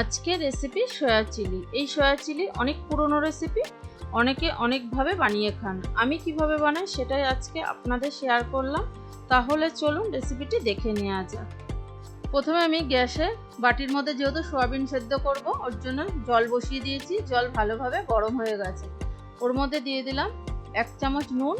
আজকে recipe soya chilli এই soya chilli অনেক পুরনো রেসিপি অনেকে অনেকভাবে বানিয়ে খান। আমি কীভাবে বানাই সেটাই আজকে আপনাদের শেয়ার করলাম। তাহলে চলুন রেসিপিটি দেখে নেওয়া যাক। প্রথমে আমি গ্যাসে বাটির মধ্যে যেহেতু সোয়াবিন সেদ্ধ করব, ওর জন্য জল বসিয়ে দিয়েছি। জল ভালোভাবে গরম হয়ে গেছে। ওর মধ্যে দিয়ে দিলাম এক চামচ নুন।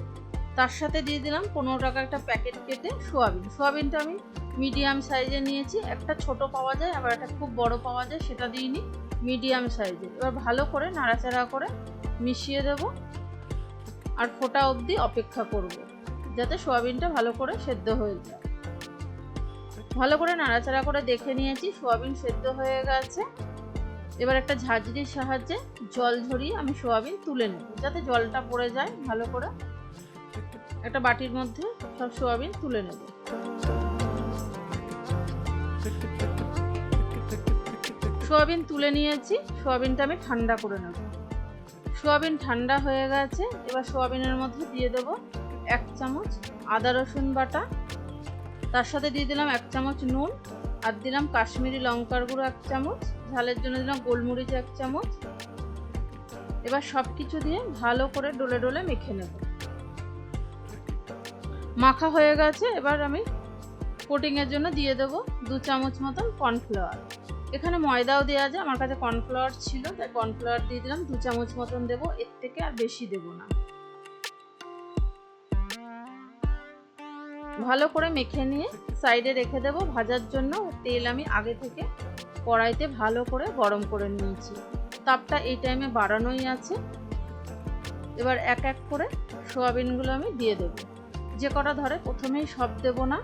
তার সাথে দিয়ে দিলাম পনেরো টাকা একটা প্যাকেট কেটে সোয়াবিন। সোয়াবিনটা আমি মিডিয়াম সাইজে নিয়েছি। একটা ছোট পাওয়া যায়, আবার একটা খুব বড় পাওয়া যায়, সেটা দিইনি। মিডিয়াম সাইজে। এবার ভালো করে, নাড়াচাড়া করে মিশিয়ে দেব। আর ফোটা অবধি অপেক্ষা করব, যাতে সোয়াবিনটা ভালো করে সেদ্ধ হয়ে যায়। ভালো করে নাড়াচাড়া করে দেখে নিয়েছি, সোয়াবিন সেদ্ধ হয়ে গেছে। এবার একটা ঝাঁঝরির সাহায্যে জল ঝরিয়ে আমি সোয়াবিন তুলে নেব, যাতে জলটা পড়ে যায় ভালো করে। একটা বাটির মধ্যে সব সোয়াবিন তুলে নেব। সোয়াবিন তুলে নিয়েছি, সোয়াবিনটা আমি ঠান্ডা করে নেব। সোয়াবিন ঠান্ডা হয়ে গেছে, এবার সোয়াবিনের মধ্যে দিয়ে দেব এক চামচ আদা রসুন বাটা। তার সাথে দিয়ে দিলাম এক চামচ নুন, আর দিলাম কাশ্মীরি লঙ্কার গুঁড়ো এক চামচ, ঝালের জন্য দিলাম গোলমরিচ এক চামচ। এবার সব কিছু দিয়ে ভালো করে ডলে ডলে মেখে নেব। মাখা হয়ে গেছে, এবার আমি কোটিংয়ের জন্য দিয়ে দেবো দু চামচ মতন কর্নফ্লাওয়ার এখানে ময়দাও দেওয়া যায় আমার কাছে কর্নফ্লাওয়ার ছিল, তাই কর্নফ্লাওয়ার দিয়ে দিলাম, দু চামচ মতন দেবো, এর থেকে আর বেশি দেবো না। ভালো করে মেখে নিয়ে সাইডে রেখে দেবো, ভাজার জন্য তেল আমি আগে থেকে কড়াইতে ভালো করে গরম করে নিয়েছি। তাপটা এই টাইমে বাড়ানোই আছে। এবার এক এক করে সোয়াবিনগুলো আমি দিয়ে দেবো। যে কটা ধরে প্রথমেই সব দেব না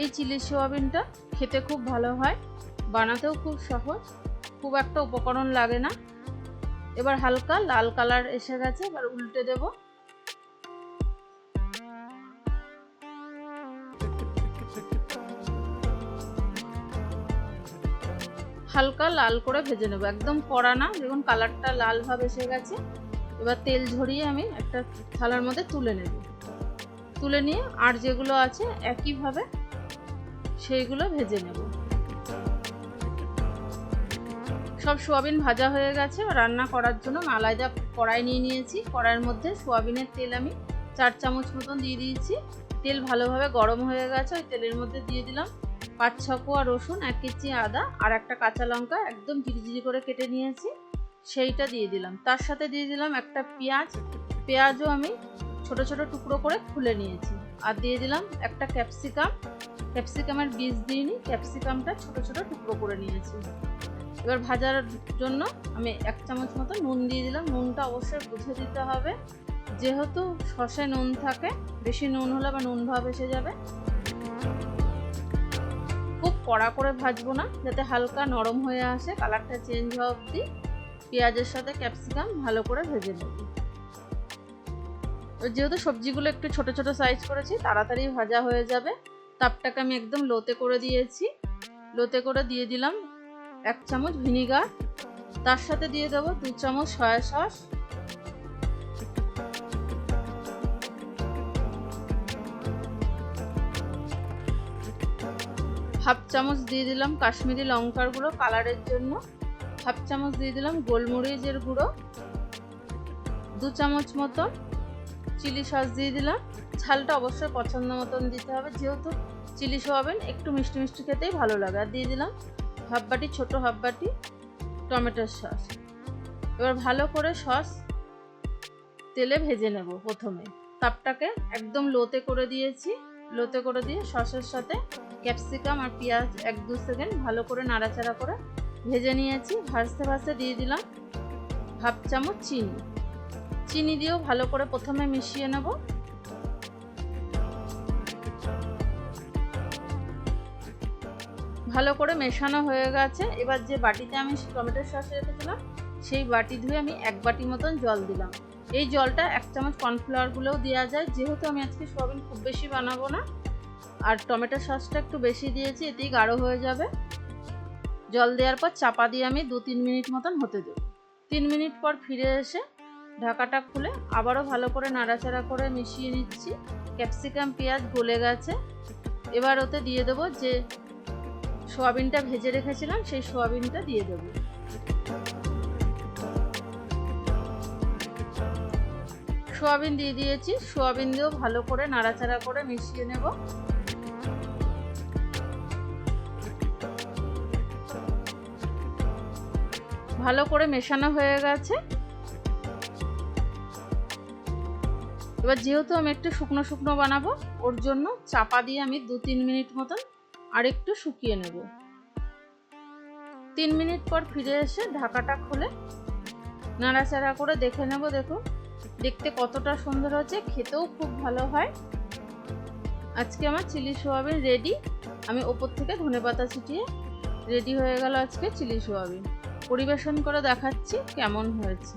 এই চিলি সোয়াবিনটা খেতে খুব ভালো হয়, বানাতেও খুব সহজ, খুব একটা উপকরণ লাগে না। এবার হালকা লাল কালার এসে গেছে, এবার উল্টে দেব। হালকা লাল করে ভেজে নেব, একদম কড়া না, দেখুন কালারটা লাল ভাব এসে গেছে। এবার তেল ঝরিয়ে আমি একটা থালার মধ্যে তুলে নেব। তুলে নিয়ে আর যেগুলো আছে একইভাবে সেইগুলো ভেজে নেব। সব সোয়াবিন ভাজা হয়ে গেছে। রান্না করার জন্য আলাদা কড়াই নিয়ে নিয়েছি। কড়াইয়ের মধ্যে সোয়াবিনের তেল আমি চার চামচ মতন দিয়ে দিয়েছি। তেল ভালোভাবে গরম হয়ে গেছে। ওই তেলের মধ্যে দিয়ে দিলাম পাঁচ, ছ কোয়া রসুন, এক কেজি আদা আর একটা কাঁচা লঙ্কা একদম ঝিরিঝিরি করে কেটে নিয়েছি। সেইটা দিয়ে দিলাম। তার সাথে দিয়ে দিলাম একটা পেঁয়াজ। পেঁয়াজও আমি ছোট ছোট টুকরো করে খুলে নিয়েছি। আর দিয়ে দিলাম একটা ক্যাপসিকাম। ক্যাপসিকামের বীজ দিইনি, ক্যাপসিকামটা ছোট ছোট টুকরো করে নিয়েছি। এবার ভাজার জন্য আমি এক চামচ মতো নুন দিয়ে দিলাম। নুনটা অবশ্যই বুঝে দিতে হবে। যেহেতু শসে নুন থাকে, বেশি নুন হলে বা নুন ভাব এসে যাবে। খুব কড়া করে ভাজবো না, যাতে হালকা নরম হয়ে আসে। কালারটা চেঞ্জ হওয়া অবধি পেঁয়াজের সাথে ক্যাপসিকাম ভালো করে ভেজে নেব। যেহেতু সবজিগুলো একটু ছোট ছোট সাইজ করেছি, তাড়াতাড়ি ভাজা হয়ে যাবে। তাপটাকে আমি একদম লোতে করে দিয়েছি। লোতে করে দিয়ে দিলাম এক চামচ ভিনিগার তার সাথে দিয়ে দেবো দু চামচ সয়া সস হাফ চামচ দিয়ে দিলাম কাশ্মীরি লঙ্কার গুঁড়ো কালারের জন্য। হাফ চামচ দিয়ে দিলাম গোলমরিচের গুঁড়ো। দু চামচ মতন চিলি সস দিয়ে দিলাম। ঝালটা অবশ্যই পছন্দ মতন দিতে হবে। যেহেতু চিলি সোয়াবিন একটু মিষ্টি মিষ্টি খেতেই ভালো লাগে। আর দিয়ে দিলাম হাফ বাটি ছোটো হাফ বাটি টমেটোর সস। এবার ভালো করে সস তেলে ভেজে নেব প্রথমে। তাপটাকে একদম লোতে করে দিয়েছি। লোতে করে দিয়ে সসের সাথে ক্যাপসিকাম আর পেঁয়াজ এক দু সেকেন্ড ভালো করে নাড়াচাড়া করে ভেজে নিয়েছি। ভাজতে ভাজতে দিয়ে দিলাম হাফ চামচ চিনি। চিনি দিয়েও ভালো করে প্রথমে মিশিয়ে নেব। ভালো করে মেশানো হয়ে গেছে। এবার যে বাটিতে আমি টমেটোর সস রেখেছিলাম, সেই বাটি ধুয়ে আমি এক বাটি মতন জল দিলাম। এই জলটা এক চামচ কর্নফ্লাওয়ারগুলোও দেওয়া যায়। যেহেতু আমি আজকে সোয়াবিন খুব বেশি বানাবো না, আর টমেটো সসটা একটু বেশি দিয়েছি, এতেই গাঢ় হয়ে যাবে। জল দেওয়ার পর চাপা দিয়ে আমি দু তিন মিনিট মতন হতে দেবো। তিন মিনিট পর ফিরে এসে ঢাকাটা খুলে আবারও ভালো করে নাড়াচাড়া করে মিশিয়ে নিচ্ছি। ক্যাপসিকাম, পেঁয়াজ গলে গেছে। এবার ওতে দিয়ে দেবো যে সোয়াবিনটা ভেজে রেখেছিলাম, সেই সোয়াবিনটা দিয়ে দেবো। সোয়াবিন দিয়ে দিয়েছি। সোয়াবিন দিয়েও ভালো করে নাড়াচাড়া করে মিশিয়ে নেব। ভালো করে মেশানো হয়ে গেছে। এবার যেহেতু আমি একটু শুকনো শুকনো বানাবো, ওর জন্য চাপা দিয়ে আমি দু তিন মিনিট মতন আর একটু শুকিয়ে নেব। তিন মিনিট পর ফিরে এসে ঢাকাটা খুলে নাড়াচাড়া করে দেখে নেব দেখো দেখতে কতটা সুন্দর হচ্ছে খেতেও খুব ভালো হয়। আজকে আমার চিলি সোয়াবিন রেডি। আমি ওপর থেকে ধনেপাতা ছিটিয়ে রেডি হয়ে গেল আজকে চিলি সোয়াবিন। পরিবেশন করে দেখাচ্ছি কেমন হয়েছে।